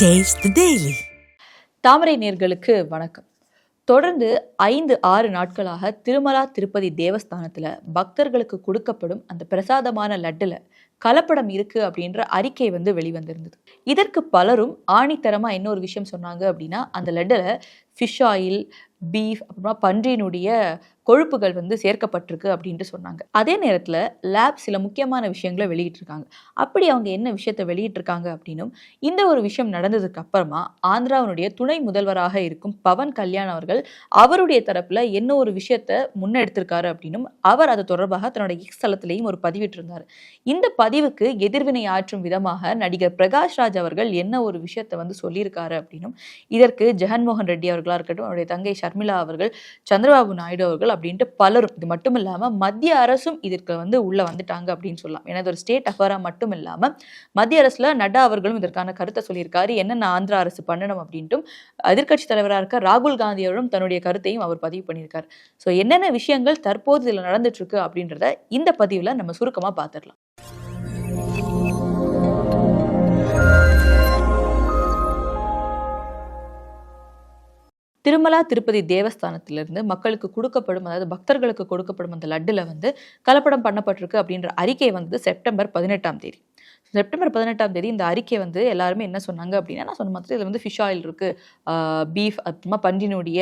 Taste daily தாமரை நேர்களுக்கு வணக்கம். தொடர்ந்து ஐந்து ஆறு நாட்களாக திருமலா திருப்பதி தேவஸ்தானத்தில் பக்தர்களுக்கு கொடுக்கப்படும் அந்த பிரசாதமான லட்டில் கலப்படம் இருக்குது அப்படின்ற அறிக்கை வந்து வெளிவந்திருந்தது. இதற்கு பலரும் ஆணித்தரமாக இன்னொரு விஷயம் சொன்னாங்க அப்படின்னா அந்த லட்டில் ஃபிஷ் ஆயில் பீஃப் அப்புறமா பன்றியினுடைய கொழுப்புகள் வந்து சேர்க்கப்பட்டிருக்கு அப்படின்ட்டு சொன்னாங்க. அதே நேரத்தில் லேப் சில முக்கியமான விஷயங்களை வெளியிட்டிருக்காங்க. அப்படி அவங்க என்ன விஷயத்தை வெளியிட்டிருக்காங்க அப்படின்னும் இந்த ஒரு விஷயம் நடந்ததுக்கு அப்புறமா ஆந்திராவினுடைய துணை முதல்வராக இருக்கும் பவன் கல்யாண் அவர்கள் அவருடைய தரப்பில் என்ன ஒரு விஷயத்தை முன்னெடுத்திருக்காரு அப்படின்னும் அவர் அது தொடர்பாக தன்னோட எக்ஸ் தளத்திலையும் ஒரு பதிவிட்டிருந்தார். இந்த பதிவுக்கு எதிர்வினை ஆற்றும் விதமாக நடிகர் பிரகாஷ் ராஜ் அவர்கள் என்ன ஒரு விஷயத்தை வந்து சொல்லியிருக்காரு அப்படின்னும் இதற்கு ஜெகன்மோகன் ரெட்டி அவர்களாக இருக்கட்டும் அவருடைய தங்கை ஷர்மிளா அவர்கள் சந்திரபாபு நாயுடு அவர்கள் அப்படின்ட்டு பலரும். இது மட்டும் இல்லாமல் மத்திய அரசும் இதற்கு வந்து உள்ளே வந்துட்டாங்க அப்படின்னு சொல்லலாம். ஏன்னா இது ஒரு ஸ்டேட் அஃபராக மட்டும் இல்லாமல் மத்திய அரசுல நட்டா அவர்களும் இதற்கான கருத்தை சொல்லியிருக்காரு. என்னென்ன ஆந்திரா அரசு பண்ணணும் அப்படின்ட்டும் எதிர்கட்சி தலைவராக இருக்க ராகுல் காந்தியோடும் தன்னுடைய கருத்தையும் அவர் பதிவு பண்ணியிருக்கார். ஸோ என்னென்ன விஷயங்கள் தற்போது இதில் நடந்துட்டுருக்கு அப்படின்றத இந்த பதிவில் நம்ம சுருக்கமாக பார்த்துடலாம் திருமலா திருப்பதி தேவஸ்தானத்திலிருந்து மக்களுக்கு கொடுக்கப்படும் அதாவது பக்தர்களுக்கு கொடுக்கப்படும் அந்த லட்டுல வந்து கலப்படம் பண்ணப்பட்டிருக்கு அப்படின்ற அறிக்கை வந்தது செப்டம்பர் பதினெட்டாம் தேதி. செப்டம்பர் பதினெட்டாம் தேதி இந்த அறிக்கை வந்து எல்லாருமே என்ன சொன்னாங்க அப்படின்னா நான் சொன்ன மாதிரி இதில் வந்து ஃபிஷ் ஆயில் இருக்குது பீஃப் அப்புறமா பன்றினுடைய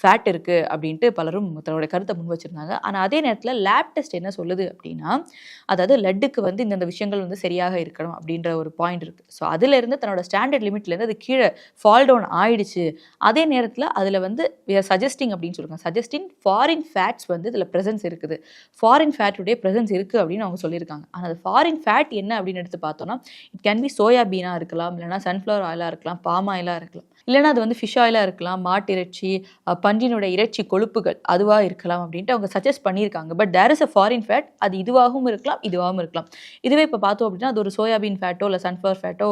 ஃபேட் இருக்குது அப்படின்ட்டு பலரும் தன்னுடைய கருத்தை முன் வச்சுருந்தாங்க. ஆனால் அதே நேரத்தில் லேப் டெஸ்ட் என்ன சொல்லுது அப்படின்னா அதாவது லட்டுக்கு வந்து இந்தந்த விஷயங்கள் வந்து சரியாக இருக்கணும் அப்படின்ற ஒரு பாயிண்ட் இருக்குது ஸோ அதுலேருந்து தன்னோட ஸ்டாண்டர்ட் லிமிட்லேருந்து அது கீழே ஃபால் டவுன் ஆயிடுச்சு. அதே நேரத்தில் அதில் வந்து சஜஸ்டிங் அப்படின்னு சொல்லுவாங்க சஜஸ்டிங் ஃபாரின் ஃபேட்ஸ் வந்து இதில் ப்ரெசன்ஸ் இருக்குது. ஃபாரின் ஃபேட்டுடைய ப்ரெசன்ஸ் இருக்குது அப்படின்னு அவங்க சொல்லியிருக்காங்க. ஆனால் அது ஃபாரின் ஃபேட் என்ன அப்படின்னு எடுத்து பார்த்தோன்னா இட் கேன் பி சோயாபீனாக இருக்கலாம் இல்லைனா சன்ஃப்ளவர் ஆயிலாக இருக்கலாம் பாம் ஆயிலாக இருக்கலாம். இல்லைனா அது வந்து ஃபிஷ் ஆயிலாக இருக்கலாம் மாட்டு இறைச்சி பன்றினுடைய இறைச்சி கொழுப்புகள் அதுவாக இருக்கலாம் அப்படின்ட்டு அவங்க சஜஸ்ட் பண்ணியிருக்காங்க. But there is a foreign fat அது இதுவாகவும் இருக்கலாம் இதுவாகவும் இருக்கலாம். இதுவே இப்போ பார்த்தோம் அப்படின்னா அது ஒரு சோயாபீன் ஃபேட்டோ இல்லை சன்ஃப்ளவர் ஃபேட்டோ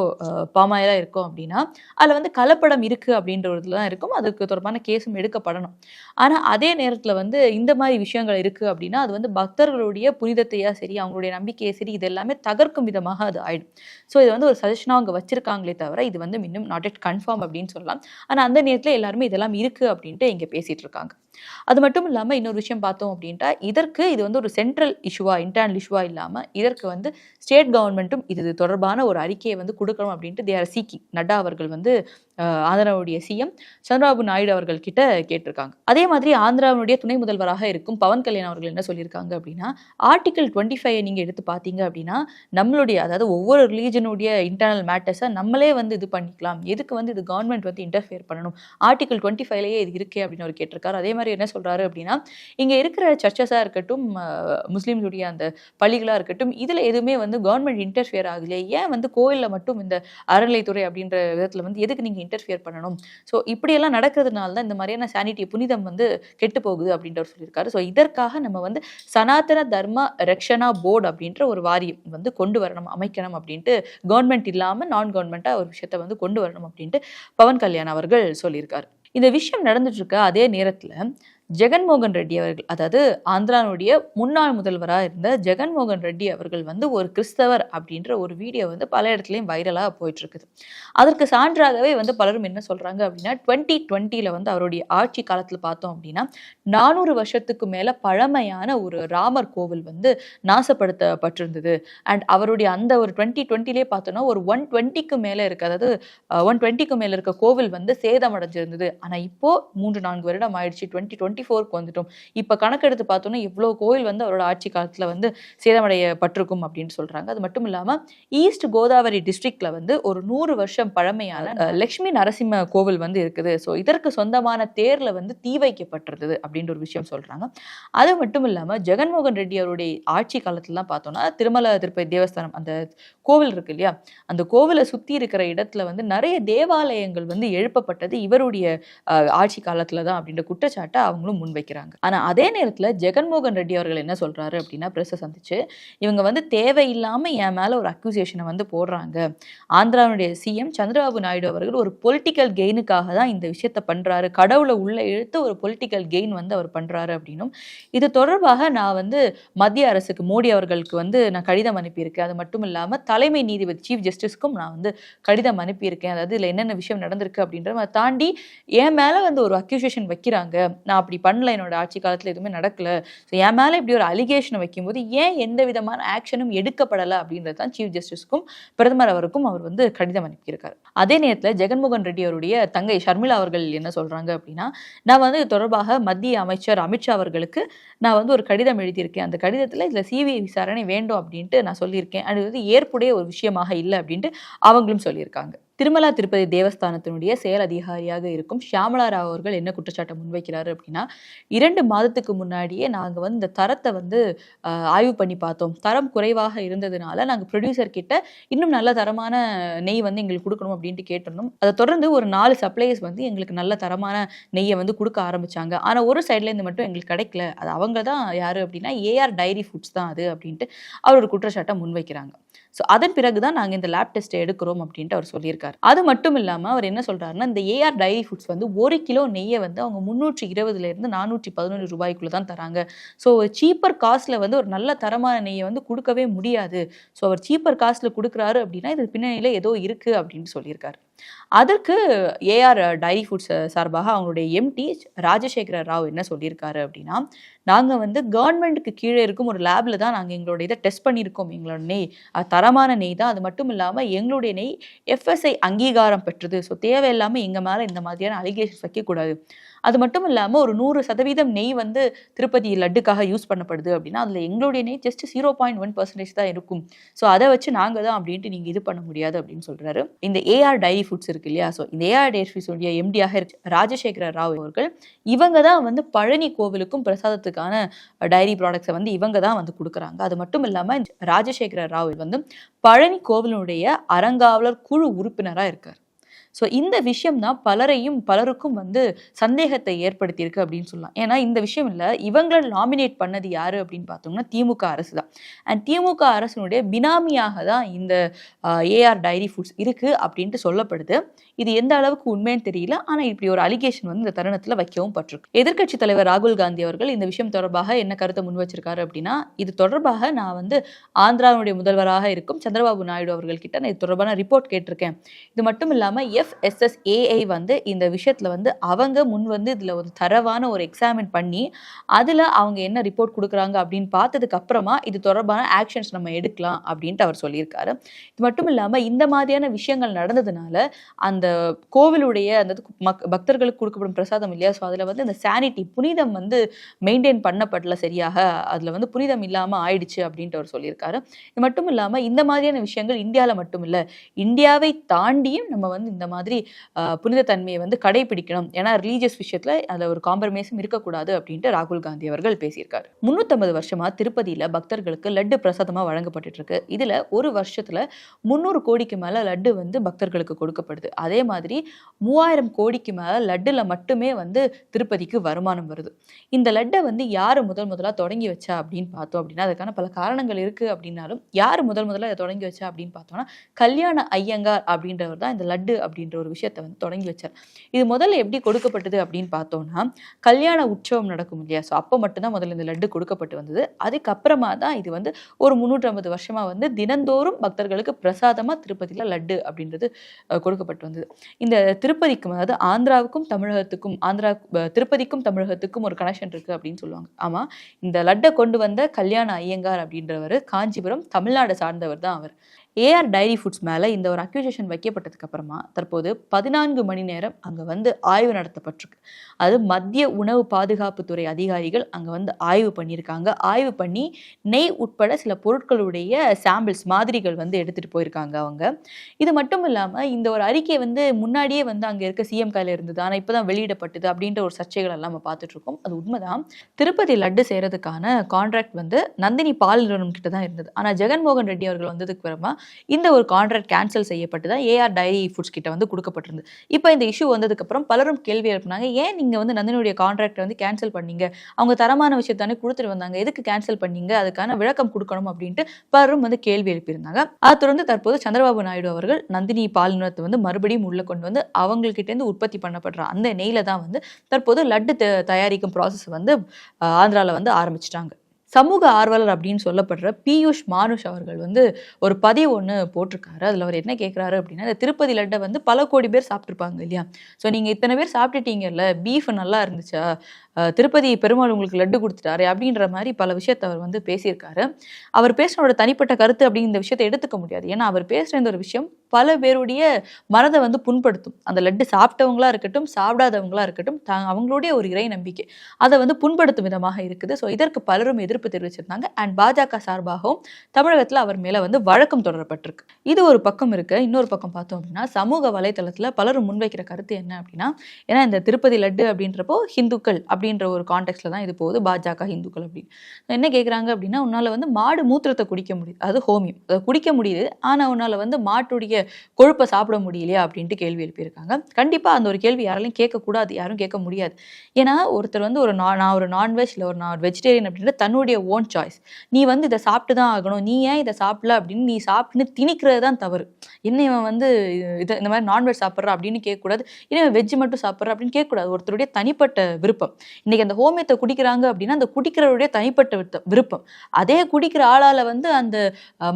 பாம் ஆயிலாக இருக்கும் அப்படின்னா அதில் வந்து கலப்படம் இருக்குது அப்படின்ற ஒரு இதில் தான் இருக்கும். அதுக்கு தொடர்பான கேஸும் எடுக்கப்படணும். ஆனால் அதே நேரத்தில் வந்து இந்த மாதிரி விஷயங்கள் இருக்குது அப்படின்னா அது வந்து பக்தர்களுடைய புனிதத்தையா சரி அவங்களுடைய நம்பிக்கையை சரி இது எல்லாமே தகர்க்கும் விதமாக அது ஆயிடும். ஸோ இது வந்து ஒரு சஜஷனாக அவங்க வச்சிருக்காங்களே தவிர இது வந்து இன்னும் நாட் எட் கன்ஃபார்ம் அப்படின்னு சொல்லலாம். ஆனால் அந்த நேரத்தில் எல்லாருமே இதெல்லாம் இருக்குது அப்படின்ட்டு இங்கே பேசிகிட்டு இருக்காங்க. அது மட்டும் இல்லாமல் இன்னொரு விஷயம் பார்த்தோம் அப்படின்ட்டா இதற்கு இது வந்து ஒரு சென்ட்ரல் இஷ்யூவா இன்டர்னல் இஷ்யூவா இல்லாமல் இதற்கு வந்து ஸ்டேட் கவர்மெண்ட்டும் இது தொடர்பான ஒரு அறிக்கையை வந்து கொடுக்கணும் அப்படின்ட்டு தேர் சீக்கி நட்டா அவர்கள் வந்து ஆந்திராவுடைய சிஎம் சந்திரபாபு நாயுடு அவர்கள் கிட்ட கேட்டிருக்காங்க. அதே மாதிரி ஆந்திராவினுடைய துணை முதல்வராக இருக்கும் பவன் கல்யாண் அவர்கள் என்ன சொல்லியிருக்காங்க அப்படின்னா ஆர்டிகல் டுவெண்ட்டி ஃபைவ் நீங்கள் எடுத்து பார்த்தீங்க அப்படின்னா நம்மளுடைய அதாவது ஒவ்வொரு ரிலீஜனுடைய இன்டர்னல் மேட்டர்ஸை நம்மளே வந்து இது பண்ணிக்கலாம். எதுக்கு வந்து இது கவர்மெண்ட் வந்து இன்டர்ஃபியர் பண்ணணும்? ஆர்டிகல் டுவெண்ட்டி ஃபைவ்லேயே இது இருக்கே அப்படின்னு அவர் கேட்டிருக்காரு. அதே மாதிரி என்ன சொல்றாரு அப்படின்னா இங்கே இருக்கிற சர்ச்சஸாக இருக்கட்டும் முஸ்லீம்ஸுடைய அந்த பள்ளிகளாக இருக்கட்டும் இதில் எதுவுமே வந்து கவர்மெண்ட் இன்டர்ஃபியர் ஆகலையே. ஏன் வந்து கோயிலில் மட்டும் இந்த அறநிலைத்துறை அப்படின்ற விதத்தில் வந்து எதுக்கு நீங்கள் இன்டர்ஃபியர் பண்ணணும்? ஸோ இப்படியெல்லாம் நடக்கிறதுனால தான் இந்த மாதிரியான சானிட்டி புனிதம் வந்து கெட்டு போகுது அப்படின்றவர் சொல்லியிருக்காரு. ஸோ இதற்காக நம்ம வந்து சனாதன தர்ம ரக்ஷனா போர்டு அப்படின்ற ஒரு வாரியம் வந்து கொண்டு வரணும் அமைக்கணும் அப்படின்ட்டு கவர்மெண்ட் இல்லாமல் நான் கவர்மெண்ட்டாக ஒரு விஷயத்தை வந்து கொண்டு வரணும் அப்படின்ட்டு பவன் கல்யாண் அவர்கள் சொல்லியிருக்காரு. இந்த விஷயம் நடந்துட்டு இருக்க அதே நேரத்தில் ஜெகன்மோகன் ரெட்டி அவர்கள் அதாவது ஆந்திரானுடைய முன்னாள் முதல்வராக இருந்த ஜெகன்மோகன் ரெட்டி அவர்கள் வந்து ஒரு கிறிஸ்தவர் அப்படின்ற ஒரு வீடியோ வந்து பல இடத்துலையும் வைரலாக போயிட்டு இருக்குது அதற்கு சான்றாகவே வந்து பலரும் என்ன சொல்றாங்க அப்படின்னா டுவெண்ட்டி டுவெண்ட்டியில் வந்து அவருடைய ஆட்சி காலத்தில் பார்த்தோம் அப்படின்னா நானூறு வருஷத்துக்கு மேலே பழமையான ஒரு ராமர் கோவில் வந்து நாசப்படுத்தப்பட்டிருந்தது. அண்ட் அவருடைய அந்த ஒரு டுவெண்ட்டி டுவெண்ட்டிலே பார்த்தோன்னா ஒரு ஒன் டுவெண்ட்டிக்கு மேலே இருக்க அதாவது ஒன் டுவெண்ட்டிக்கு மேலே இருக்க கோவில் வந்து சேதமடைஞ்சிருந்தது. ஆனால் இப்போ மூன்று நான்கு வருடம் ஆயிடுச்சு டுவெண்ட்டி டுவெண்ட்டி ஃபோருக்கு வந்துட்டோம். இப்போ கணக்கெடுத்து பார்த்தோன்னா இவ்வளோ கோவில் வந்து அவரோட ஆட்சி காலத்தில் வந்து சேதமடையப்பட்டிருக்கும் அப்படின்னு சொல்றாங்க. அது மட்டும் இல்லாமல் ஈஸ்ட் கோதாவரி டிஸ்ட்ரிக்ட்ல வந்து ஒரு நூறு வருஷம் பழமையான லக்ஷ்மி நரசிம்ம கோவில் வந்து இருக்குது. ஸோ இதற்கு சொந்தமான தேர்ல வந்து தீ வைக்கப்பட்டிருந்தது அப்படின்ற ஒரு விஷயம் சொல்றாங்க. அது மட்டும் இல்லாமல் ஜெகன்மோகன் ரெட்டி அவருடைய ஆட்சி காலத்துலலாம் பார்த்தோம்னா திருமல திருப்பதி தேவஸ்தானம் அந்த கோவில் இருக்கு இல்லையா? அந்த கோவிலை சுற்றி இருக்கிற இடத்துல வந்து நிறைய தேவாலயங்கள் வந்து எழுப்பப்பட்டது இவருடைய அஹ், ஆட்சி காலத்துல தான் அப்படின்ற குற்றச்சாட்டை அவங்க அவங்களும் முன்வைக்கிறாங்க. ஆனால் அதே நேரத்தில் ஜெகன்மோகன் ரெட்டி அவர்கள் என்ன சொல்றாரு அப்படின்னா ப்ரெஸ்ஸை சந்திச்சு இவங்க வந்து தேவையில்லாமல் என் மேலே ஒரு அக்யூசியேஷனை வந்து போடுறாங்க. ஆந்திராவுடைய சிஎம் சந்திரபாபு நாயுடு அவர்கள் ஒரு பொலிட்டிக்கல் கெயினுக்காக தான் இந்த விஷயத்த பண்றாரு. கடவுளை உள்ளே இழுத்து ஒரு பொலிட்டிக்கல் கெயின் வந்து அவர் பண்ணுறாரு அப்படின்னும். இது தொடர்பாக நான் வந்து மத்திய அரசுக்கு மோடி அவர்களுக்கு வந்து நான் கடிதம் அனுப்பியிருக்கேன். அது மட்டும் இல்லாமல் தலைமை நீதிபதி சீஃப் ஜஸ்டிஸ்க்கும் நான் வந்து கடிதம் அனுப்பியிருக்கேன். அதாவது இதில் என்னென்ன விஷயம் நடந்திருக்கு அப்படின்றத தாண்டி என் மேலே வந்து ஒரு அக்யூசேஷன் வைக்கிறாங்க. நான் அப்படி பண்ணல என்னோட ஆட்சி காலத்தில் எதுவுமே நடக்கல. ஸோ என் மேலே இப்படி ஒரு அலிகேஷன் வைக்கும்போது ஏன் எந்த விதமான ஆக்ஷனும் எடுக்கப்படலை அப்படின்றது தான் சீஃப் ஜஸ்டிஸ்க்கும் பிரதமர் அவருக்கும் அவர் வந்து கடிதம் அனுப்பியிருக்காரு. அதே நேரத்தில் ஜெகன்மோகன் ரெட்டி அவருடைய தங்கை ஷர்மிளா அவர்கள் என்ன சொல்றாங்க அப்படின்னா நான் வந்து இது தொடர்பாக மத்திய அமைச்சர் அமித்ஷா அவர்களுக்கு நான் வந்து ஒரு கடிதம் எழுதியிருக்கேன். அந்த கடிதத்தில் இதில் சிபிஐ விசாரணை வேண்டும் அப்படின்ட்டு நான் சொல்லியிருக்கேன். அது வந்து ஏற்புடைய ஒரு விஷயமாக இல்லை அப்படின்ட்டு அவங்களும் சொல்லியிருக்காங்க. திருமலா திருப்பதி தேவஸ்தானத்தினுடைய செயல் அதிகாரியாக இருக்கும் ஷியாமலா ராவ் அவர்கள் என்ன குற்றச்சாட்டை முன்வைக்கிறாரு அப்படின்னா இரண்டு மாதத்துக்கு முன்னாடியே நாங்கள் வந்து இந்த தரத்தை வந்து ஆய்வு பண்ணி பார்த்தோம். தரம் குறைவாக இருந்ததுனால நாங்கள் ப்ரொடியூசர் கிட்ட இன்னும் நல்ல தரமான நெய் வந்து எங்களுக்கு கொடுக்கணும் அப்படின்ட்டு கேட்டிருந்தோம். அதை தொடர்ந்து ஒரு நாலு சப்ளையர்ஸ் வந்து எங்களுக்கு நல்ல தரமான நெய்யை வந்து கொடுக்க ஆரம்பிச்சாங்க. ஆனால் ஒரு சைட்லேருந்து மட்டும் எங்களுக்கு கிடைக்கல. அது அவங்க தான் யாரு அப்படின்னா ஏஆர் டைரி ஃபுட்ஸ் தான் அது அப்படின்ட்டு அவர் ஒரு குற்றச்சாட்டை முன்வைக்கிறாங்க. ஸோ அதன் பிறகு தான் நாங்கள் இந்த லேப் டெஸ்ட்டை எடுக்கிறோம் அப்படின்ட்டு அவர் சொல்லியிருக்காரு. அது மட்டும் இல்லாமல் அவர் என்ன சொல்கிறாருன்னா இந்த ஏஆர் டைரி ஃபுட்ஸ் வந்து ஒரு கிலோ நெய்யை வந்து அவங்க முந்நூற்றி இருபதுலேருந்து நானூற்றி பதினொன்று ரூபாய்க்குள்ளே தான் தராங்க. ஸோ சீப்பர் காஸ்ட்டில் வந்து ஒரு நல்ல தரமான நெய்யை வந்து கொடுக்கவே முடியாது. ஸோ அவர் சீப்பர் காஸ்ட்டில் கொடுக்குறாரு அப்படின்னா இது பின்னணியில் ஏதோ இருக்கு அப்படின்னு சொல்லியிருக்காரு. அதற்கு ஏஆர் டைரி ஃபுட்ஸ் சார்பாக அவங்களுடைய எம்டி ராஜசேகர ராவ் என்ன சொல்லியிருக்காரு அப்படின்னா நாங்கள் வந்து கவர்மெண்ட்டுக்கு கீழே இருக்கும் ஒரு லேபில் தான் நாங்கள் எங்களோட இதை டெஸ்ட் பண்ணியிருக்கோம். எங்களோட நெய் அது தரமான நெய் தான். அது மட்டும் இல்லாமல் எங்களுடைய நெய் எஃப்எஸ்ஐ அங்கீகாரம் பெற்றது. ஸோ தேவையில்லாமல் எங்கள் மேலே இந்த மாதிரியான அலிகேஷன்ஸ் வைக்கக்கூடாது. அது மட்டும் இல்லாமல் ஒரு நூறு சதவீதம் நெய் வந்து திருப்பதி லட்டுக்காக யூஸ் பண்ணப்படுது அப்படின்னா அதில் எங்களுடைய நெய் just zero point one percentage தான் இருக்கும். ஸோ அதை வச்சு நாங்கள் தான் அப்படின்ட்டு நீங்கள் இது பண்ண முடியாது அப்படின்னு சொல்கிறாரு இந்த ஏஆர் டைரி ஃபுட்ஸ் இருக்கு இல்லையா? ஸோ இந்த ஏஆர் டைரி ஃபுட்ஸுடைய எம்டியாக இருக்கு ராஜசேகர ராவ் அவர்கள் இவங்க தான் வந்து பழனி கோவிலுக்கும் பிரசாதத்துக்கான டைரி ப்ராடக்ட்ஸை வந்து இவங்க தான் வந்து கொடுக்குறாங்க. அது மட்டும் இல்லாமல் ராஜசேகர ராவ் வந்து பழனி கோவிலுடைய அறங்காவலர் குழு உறுப்பினராக இருக்கார். ஸோ இந்த விஷயம் தான் பலரையும் பலருக்கும் வந்து சந்தேகத்தை ஏற்படுத்தியிருக்கு அப்படின்னு சொல்லலாம். ஏன்னா இந்த விஷயம் இல்லை இவங்களை நாமினேட் பண்ணது யாரு அப்படின்னு பார்த்தோம்னா திமுக அரசு தான். அண்ட் திமுக அரசினுடைய பினாமியாக தான் இந்த ஏஆர் டைரி ஃபுட்ஸ் இருக்கு அப்படின்ட்டு சொல்லப்படுது. இது எந்த அளவுக்கு உண்மைன்னு தெரியல. ஆனால் இப்படி ஒரு அலிகேஷன் வந்து இந்த தருணத்தில் வைக்கவும் பட்டிருக்கு. எதிர்க்கட்சி தலைவர் ராகுல் காந்தி அவர்கள் இந்த விஷயம் தொடர்பாக என்ன கருத்தை முன் வச்சிருக்காரு அப்படின்னா இது தொடர்பாக நான் வந்து ஆந்திராவுடைய முதல்வராக இருக்கும் சந்திரபாபு நாயுடு அவர்கள் கிட்ட நான் இது தொடர்பான ரிப்போர்ட் கேட்டிருக்கேன். இது மட்டும் இல்லாமல் எஃப்எஸ்எஸ்ஏஐ வந்து இந்த விஷயத்தில் வந்து அவங்க முன் வந்து இதில் ஒரு தரவான ஒரு எக்ஸாமின் பண்ணி அதில் அவங்க என்ன ரிப்போர்ட் கொடுக்குறாங்க அப்படின்னு பார்த்ததுக்கு அப்புறமா இது தொடர்பான ஆக்ஷன்ஸ் நம்ம எடுக்கலாம் அப்படின்ட்டு அவர் சொல்லியிருக்காரு. இது மட்டும் இல்லாமல் இந்த மாதிரியான விஷயங்கள் நடந்ததுனால அந்த கோவிலுடைய அந்த மக் பக்தர்களுக்கு கொடுக்கப்படும் பிரசாதம் இல்லையா? ஸோ அதில் வந்து இந்த சானிட்டி புனிதம் வந்து மெயின்டைன் பண்ணப்படல சரியாக. அதில் வந்து புனிதம் இல்லாமல் ஆயிடுச்சு அப்படின்ட்டு அவர் சொல்லியிருக்காரு. இது மட்டும் இல்லாமல் இந்த மாதிரியான விஷயங்கள் இந்தியாவில் மட்டும் இல்லை இந்தியாவை தாண்டியும் நம்ம வந்து இந்த மாதிரி புனித புனிதத்தன்மையை வந்து கடைபிடிக்கணும். ஏன்னா ரிலீஜியஸ் விஷயத்தில் அதில் ஒரு காம்ப்ரமைஸும் இருக்கக்கூடாது அப்படின்ட்டு ராகுல் காந்தி அவர்கள் பேசியிருக்காரு. முந்நூற்றம்பது வருஷமாக திருப்பதியில் பக்தர்களுக்கு லட்டு பிரசாதமாக வழங்கப்பட்டுட்டு இருக்கு இதில் ஒரு வருஷத்தில் முந்நூறு கோடிக்கு மேலே லட்டு வந்து பக்தர்களுக்கு கொடுக்கப்படுது. அதே மாதிரி மூவாயிரம் கோடிக்கு மேலே லட்டில் மட்டுமே வந்து திருப்பதிக்கு வருமானம் வருது. இந்த லட்டை வந்து யார் முதல் முதலாக தொடங்கி வச்சா அப்படின்னு பார்த்தோம் அப்படின்னா அதுக்கான பல காரணங்கள் இருக்குது அப்படின்னாலும் யார் முதல் முதலாக இதை தொடங்கி வச்சா அப்படின்னு பார்த்தோம்னா கல்யாண ஐயங்கார் அப்படின்றவர் தான் இந்த லட்டு அப்படின்ற ஒரு விஷயத்தை வந்து தொடங்கி வச்சார். இது முதல்ல எப்படி கொடுக்கப்பட்டது அப்படின்னு பார்த்தோம்னா கல்யாண உற்சவம் நடக்கும் இல்லையா? ஸோ அப்போ மட்டும்தான் முதல்ல இந்த லட்டு கொடுக்கப்பட்டு வந்தது. அதுக்கப்புறமா தான் இது வந்து ஒரு முந்நூற்றம்பது வருஷமா வந்து தினந்தோறும் பக்தர்களுக்கு பிரசாதமாக திருப்பதியில் லட்டு அப்படின்றது கொடுக்கப்பட்டு வந்தது. இந்த திருப்பதிக்கும் அதாவது ஆந்திராவுக்கும் தமிழகத்துக்கும் ஆந்திரா திருப்பதிக்கும் தமிழகத்துக்கும் ஒரு கனெக்ஷன் இருக்கு அப்படின்னு சொல்லுவாங்க. ஆமா இந்த லட்டை கொண்டு வந்த கல்யாண ஐயங்கார் அப்படின்றவர் காஞ்சிபுரம் தமிழ்நாடு சார்ந்தவர் தான் அவர். ஏஆர் டைரி ஃபுட்ஸ் மேலே இந்த ஒரு அக்யூசேஷன் வைக்கப்பட்டதுக்கு அப்புறமா தற்போது பதினான்கு மணி நேரம் அங்கே வந்து ஆய்வு நடத்தப்பட்டிருக்கு. அது மத்திய உணவு பாதுகாப்புத்துறை அதிகாரிகள் அங்கே வந்து ஆய்வு பண்ணியிருக்காங்க. ஆய்வு பண்ணி நெய் உட்பட சில பொருட்களுடைய சாம்பிள்ஸ் மாதிரிகள் வந்து எடுத்துகிட்டு போயிருக்காங்க அவங்க. இது மட்டும் இல்லாமல் இந்த ஒரு அறிக்கை வந்து முன்னாடியே வந்து அங்கே இருக்க சிஎம் கையில் இருந்தது. ஆனால் இப்போ தான் வெளியிடப்பட்டது அப்படின்ற ஒரு சர்ச்சைகள் எல்லாம் நம்ம பார்த்துட்ருக்கோம் அது உண்மைதான். திருப்பதி லட்டு செய்கிறதுக்கான கான்ட்ராக்ட் வந்து நந்தினி பால் நிறுவனம் கிட்ட தான் இருந்தது. ஆனால் ஜெகன்மோகன் ரெட்டி அவர்கள் வந்ததுக்கு அப்புறமா இந்த ஒரு கான்ட்ராக்ட் கேன்சல் செய்யப்பட்டு தான் ஏஆர் டைரி ஃபுட்ஸ் கிட்ட வந்து கொடுக்கப்பட்டிருந்து. இப்போ இந்த இஷ்யூ வந்ததுக்கப்புறம் பலரும் கேள்வி எழுப்பினாங்க ஏன் நீங்கள் வந்து நந்தினுடைய கான்ட்ராக்டை வந்து கேன்சல் பண்ணீங்க? அவங்க தரமான விஷயத்தானே கொடுத்துட்டு வந்தாங்க. எதுக்கு கேன்சல் பண்ணீங்க? அதுக்கான விளக்கம் கொடுக்கணும் அப்படின்ட்டு பலரும் வந்து கேள்வி எழுப்பியிருந்தாங்க. அதை தொடர்ந்து தற்போது சந்திரபாபு நாயுடு அவர்கள் நந்தினி பால் நிறுவனத்தை வந்து மறுபடியும் உள்ள கொண்டு வந்து அவங்கக்கிட்டேருந்து உற்பத்தி பண்ணப்படுற அந்த நெய்ல தான் வந்து தற்போது லட்டு த- தயாரிக்கும் ப்ராசஸ் வந்து ஆந்திராவில் வந்து ஆரம்பிச்சிட்டாங்க. சமூக ஆர்வலர் அப்படின்னு சொல்லப்படுற பியூஷ் மானுஷ் அவர்கள் வந்து ஒரு பதிவு ஒன்று போட்டிருக்காரு. அதில் அவர் என்ன கேட்குறாரு அப்படின்னா இந்த திருப்பதி லட்டை வந்து பல கோடி பேர் சாப்பிட்ருப்பாங்க இல்லையா? ஸோ நீங்கள் இத்தனை பேர் சாப்பிட்டுட்டீங்கல்ல பீஃப் நல்லா இருந்துச்சா? திருப்பதி பெருமாள் உங்களுக்கு லட்டு கொடுத்துட்டாரு அப்படின்ற மாதிரி பல விஷயத்தை அவர் வந்து பேசியிருக்காரு. அவர் பேசினோட தனிப்பட்ட கருத்து அப்படிங்கிற விஷயத்தை எடுத்துக்க முடியாது. ஏன்னா அவர் பேசுகிற இந்த ஒரு விஷயம் பல பேருடைய மனதை வந்து புண்படுத்தும். அந்த லட்டு சாப்பிட்டவங்களா இருக்கட்டும் சாப்பிடாதவங்களா இருக்கட்டும் அவங்களுடைய ஒரு இறை நம்பிக்கை. அதை வந்து புண்படுத்தும் விதமாக இருக்குது. ஸோ இதற்கு பலரும் எதிர்ப்பு தெரிவிச்சிருந்தாங்க. அண்ட் பாஜக சார்பாகவும் தமிழகத்தில் அவர் மேலே வந்து வழக்கம் தொடரப்பட்டிருக்கு. இது ஒரு பக்கம் இருக்கு. இன்னொரு பக்கம் பார்த்தோம் அப்படின்னா சமூக வலைத்தளத்தில் பலரும் முன்வைக்கிற கருத்து என்ன அப்படின்னா ஏன்னா இந்த திருப்பதி லட்டு அப்படின்றப்போ ஹிந்துக்கள் அப்படின்ற ஒரு கான்டெக்ட்ல தான் இது போகுது. பாஜக ஹிந்துக்கள் அப்படின்னு. என்ன கேட்குறாங்க அப்படின்னா உன்னால் வந்து மாடு மூத்திரத்தை குடிக்க முடியுது. அது ஹோமியம். அதை குடிக்க முடியுது. ஆனால் உன்னால் வந்து மாட்டுடைய கொழுப்பை சாப்பிட முடியலையா அப்படின்ட்டு கேள்வி எழுப்பியிருக்காங்க. கண்டிப்பாக அந்த ஒரு கேள்வி யாராலையும் கேட்கக்கூடாது யாரும் கேட்க முடியாது. ஏன்னா ஒருத்தர் வந்து ஒரு நான் ஒரு நான்வெஜ் இல்லை ஒரு நான் வெஜிடேரியன் அப்படின்ற தன்னுடைய ஓன் சாய்ஸ் நீ வந்து இதை சாப்பிட்டு தான் ஆகணும். நீ ஏன் இதை சாப்பிடல அப்படின்னு நீ சாப்பிட்டுன்னு திணிக்கிறது தான் தவறு. என்ன இவன் வந்து இது இந்த மாதிரி நான்வெஜ் சாப்பிட்றா அப்படின்னு கேட்கக்கூடாது. இல்லை வெஜ் மட்டும் சாப்பிட்றா அப்படின்னு கேட்கக்கூடாது. ஒருத்தருடைய தனிப்பட்ட விருப்பம். இன்னைக்கு அந்த ஹோமியத்தை குடிக்கிறாங்க அப்படின்னா அந்த குடிக்கிறவருடைய தனிப்பட்ட விருப்பம். அதே குடிக்கிற ஆளால வந்து அந்த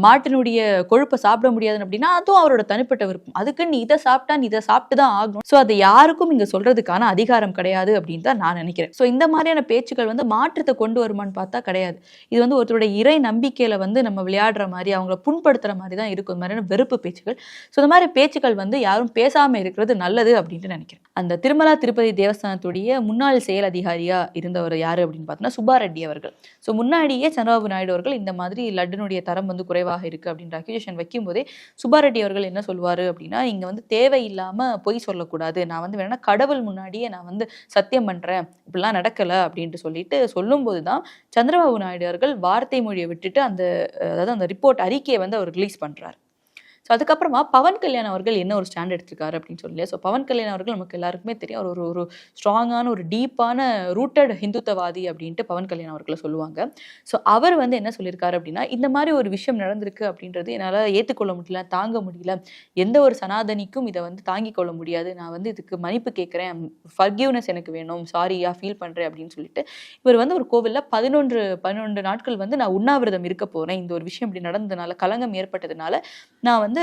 மாட்டினுடைய கொழுப்பை சாப்பிட முடியாது அப்படின்னா அதுவும் அவரோட தனிப்பட்ட விருப்பம். அதுக்கு நீ இதை சாப்பிட்டா நீ இதை சாப்பிட்டு தான் ஆகணும். ஸோ அதை யாருக்கும் இங்க சொல்றதுக்கான அதிகாரம் கிடையாது அப்படின்னு தான் நான் நினைக்கிறேன். ஸோ இந்த மாதிரியான பேச்சுக்கள் வந்து மாற்றத்தை கொண்டு வருமான்னு பார்த்தா கிடையாது. கிடையாது. இது வந்து ஒருத்தருடைய இறை நம்பிக்கையில வந்து நம்ம விளையாடுற மாதிரி அவங்கள புண்படுத்துற மாதிரி தான் இருக்கும். இந்த மாதிரியான வெறுப்பு பேச்சுகள். ஸோ இந்த மாதிரி பேச்சுக்கள் வந்து யாரும் பேசாம இருக்கிறது நல்லது அப்படின்ட்டு நினைக்கிறேன். அந்த திருமலா திருப்பதி தேவஸ்தானத்துடைய முன்னாள் செயல் அதிகாரியா இருந்தவர் யாரு அப்படின்னு பார்த்தோம்னா சுப்பாரெட்டி அவர்கள். ஸோ முன்னாடியே சந்திரபாபு நாயுடு அவர்கள் இந்த மாதிரி லட்டுனுடைய தரம் வந்து குறைவாக இருக்கு அப்படின்ற அக்யூசேஷன் வைக்கும்போதே சுப்பாரெட்டி அவர்கள் என்ன சொல்வாரு அப்படின்னா இங்க வந்து தேவையில்லாம பொய் சொல்லக்கூடாது. நான் வந்து வேணா கடவுள் முன்னாடியே நான் வந்து சத்தியம் பண்றேன். இப்படிலாம் நடக்கல அப்படின்ட்டு சொல்லிட்டு சொல்லும்போது தான் சந்திரபாபு நாயுடு அவர்கள் வார்த்தை மொழியை விட்டுட்டு அந்த அதாவது அந்த ரிப்போர்ட் அறிக்கையை வந்து அவர் ரிலீஸ் பண்றாரு. ஸோ அதுக்கப்புறமா பவன் கல்யாண் அவர்கள் என்ன ஒரு ஸ்டாண்ட் எடுத்திருக்காரு அப்படின்னு சொல்லி ஸோ பவன் கல்யாண் அவர்கள் நமக்கு எல்லாருக்குமே தெரியும். அவர் ஒரு ஒரு ஸ்ட்ராங்கான ஒரு டீப்பான ரூட்டட் ஹிந்துத்தவாதி அப்படின்ட்டு பவன் கல்யாண் அவர்களை சொல்லுவாங்க. ஸோ அவர் வந்து என்ன சொல்லியிருக்காரு அப்படின்னா இந்த மாதிரி ஒரு விஷயம் நடந்திருக்கு அப்படின்றது என்னால் ஏற்றுக்கொள்ள முடியல தாங்க முடியல. எந்த ஒரு சனாதனிக்கும் இதை வந்து தாங்கிக் கொள்ள முடியாது. நான் வந்து இதுக்கு மன்னிப்பு கேட்குறேன். ஃபர்கியூனஸ் எனக்கு வேணும். சாரியா ஃபீல் பண்ணுறேன் அப்படின்னு சொல்லிட்டு இவர் வந்து ஒரு கோவிலில் பதினொன்று பதினொன்று நாட்கள் வந்து நான் உண்ணாவிரதம் இருக்க போகிறேன் இந்த ஒரு விஷயம் இப்படி நடந்ததுனால கலங்கம் ஏற்பட்டதுனால நான் வந்து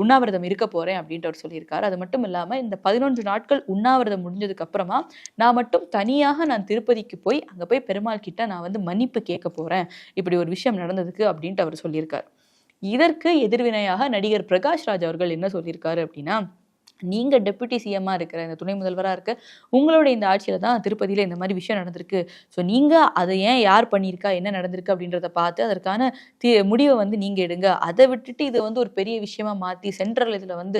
உண்ணாவிரதம் இருக்க போறேன் அப்படின்ட்டு அவர் சொல்லியிருக்காரு. அது மட்டும் இல்லாம இந்த பதினொன்று நாட்கள் உண்ணாவிரதம் முடிஞ்சதுக்கு அப்புறமா நான் மட்டும் தனியாக நான் திருப்பதிக்கு போய் அங்க போய் பெருமாள் கிட்ட நான் வந்து மன்னிப்பு கேட்க போறேன். இப்படி ஒரு விஷயம் நடந்ததுக்கு அப்படின்ட்டு அவர் சொல்லியிருக்காரு. இதற்கு எதிர்வினையாக நடிகர் பிரகாஷ் ராஜ் அவர்கள் என்ன சொல்லியிருக்காரு அப்படின்னா நீங்கள் டெப்யூட்டி சிஎம்மாக இருக்கிற இந்த துணை முதல்வராக இருக்க உங்களோட இந்த ஆட்சியில் தான் திருப்பதியில் இந்த மாதிரி விஷயம் நடந்திருக்கு. ஸோ நீங்கள் அதை ஏன் யார் பண்ணியிருக்கா என்ன நடந்திருக்கு அப்படின்றத பார்த்து அதற்கான தி முடிவை வந்து நீங்கள் எடுங்க. அதை விட்டுட்டு இதை வந்து ஒரு பெரிய விஷயமா மாற்றி சென்ட்ரல் இதில் வந்து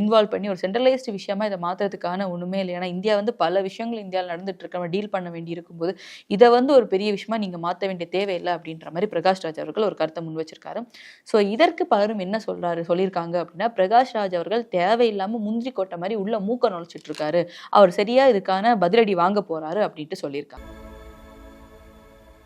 இன்வால்வ் பண்ணி ஒரு சென்ட்ரலைஸ்டு விஷயமா இதை மாத்துறதுக்கான ஒன்றுமே இல்லை. ஏன்னா இந்தியா வந்து பல விஷயங்கள் இந்தியாவில் நடந்துட்டு இருக்கு. நம்ம டீல் பண்ண வேண்டி இருக்கும்போது இதை வந்து ஒரு பெரிய விஷயமா நீங்கள் மாற்ற வேண்டிய தேவையில்லை அப்படின்ற மாதிரி பிரகாஷ் ராஜ் அவர்கள் ஒரு கருத்தை முன் வச்சிருக்காரு. ஸோ இதற்கு பலரும் என்ன சொல்கிறாரு சொல்லியிருக்காங்க அப்படின்னா பிரகாஷ் ராஜ் அவர்கள் இல்லாமல் முந்திரி கொட்டை மாதிரி உள்ள மூக்க நுழைச்சிட்டு இருக்காரு. அவர் சரியா இதுக்கான பதிலடி வாங்க போறாரு அப்படின்ட்டு சொல்லியிருக்காங்க.